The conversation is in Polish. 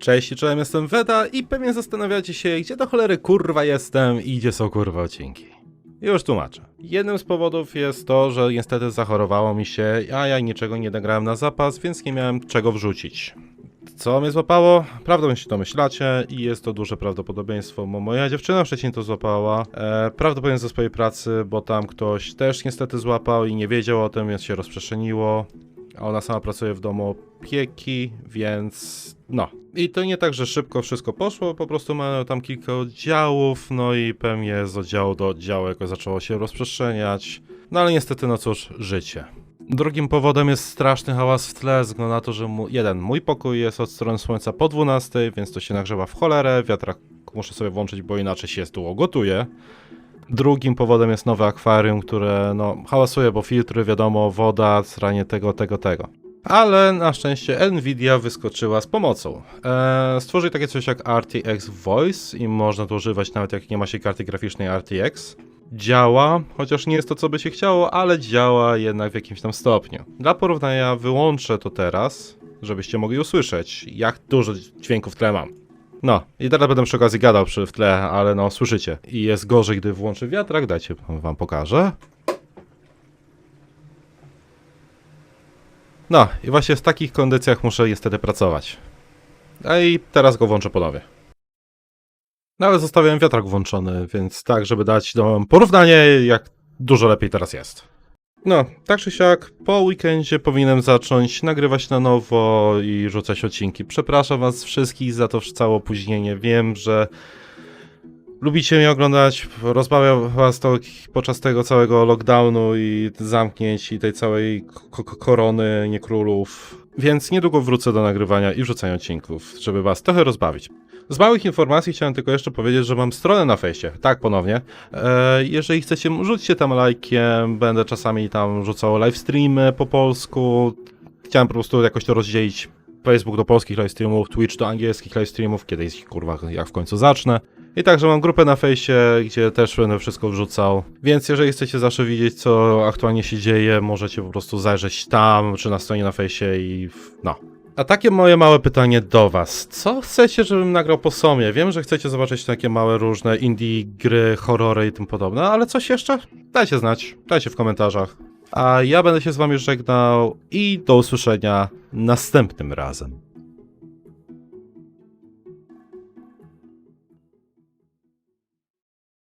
Cześć, czołem, jestem Weda i pewnie zastanawiacie się, gdzie do cholery kurwa jestem i gdzie są kurwa odcinki. Już tłumaczę. Jednym z powodów jest to, że niestety zachorowało mi się, a ja niczego nie nagrałem na zapas, więc nie miałem czego wrzucić. Co mnie złapało? Prawdą się domyślacie i jest to duże prawdopodobieństwo, bo moja dziewczyna wcześniej to złapała. E, prawdopodobnie ze swojej pracy, bo tam ktoś też niestety złapał i nie wiedział o tym, więc się rozprzestrzeniło. A ona sama pracuje w domu opieki, więc no. I to nie tak, że szybko wszystko poszło, po prostu mają tam kilka oddziałów, no i pewnie z oddziału do oddziału jakoś zaczęło się rozprzestrzeniać. No ale niestety, no cóż, życie. Drugim powodem jest straszny hałas w tle, względu na to, że mu, jeden, mój pokój jest od strony słońca po 12, więc to się nagrzewa w cholerę, wiatrak muszę sobie włączyć, bo inaczej się z tu gotuje. Drugim powodem jest nowe akwarium, które no hałasuje, bo filtry, wiadomo, woda, sranie tego, tego, tego. Ale na szczęście Nvidia wyskoczyła z pomocą. Eee, stworzyli takie coś jak RTX Voice i można to używać nawet jak nie ma się karty graficznej RTX. Działa, chociaż nie jest to co by się chciało, ale działa jednak w jakimś tam stopniu. Dla porównania wyłączę to teraz, żebyście mogli usłyszeć, jak dużo dźwięku w tle mam. No, i teraz będę przy okazji gadał przy, w tle, ale no, słyszycie. I jest gorzej, gdy włączę wiatrak, dajcie, wam pokażę. No, i właśnie w takich kondycjach muszę niestety pracować. A i teraz go włączę ponownie. No ale zostawiałem wiatrak włączony, więc tak, żeby dać no, porównanie, jak dużo lepiej teraz jest. No, tak czy siak, po weekendzie powinienem zacząć nagrywać na nowo i rzucać odcinki. Przepraszam was wszystkich za to całe opóźnienie. Wiem, że lubicie mnie oglądać, rozbawia was to podczas tego całego lockdownu i zamknięć i tej całej ko- ko- korony, nie królów. Więc niedługo wrócę do nagrywania i wrzucania odcinków, żeby was trochę rozbawić. Z małych informacji chciałem tylko jeszcze powiedzieć, że mam stronę na fejsie. Tak, ponownie. E, jeżeli chcecie, rzućcie tam lajkiem. Będę czasami tam rzucał live streamy po polsku. Chciałem po prostu jakoś to rozdzielić. Facebook do polskich live streamów, Twitch do angielskich live streamów, kiedyś kurwa jak w końcu zacznę. I także mam grupę na fejsie, gdzie też będę wszystko wrzucał. Więc jeżeli chcecie zawsze widzieć, co aktualnie się dzieje, możecie po prostu zajrzeć tam, czy na stronie na fejsie i no. A takie moje małe pytanie do was. Co chcecie, żebym nagrał po somie? Wiem, że chcecie zobaczyć takie małe różne indie gry, horrory i tym podobne, ale coś jeszcze? Dajcie znać, dajcie w komentarzach. A ja będę się z wami żegnał i do usłyszenia następnym razem.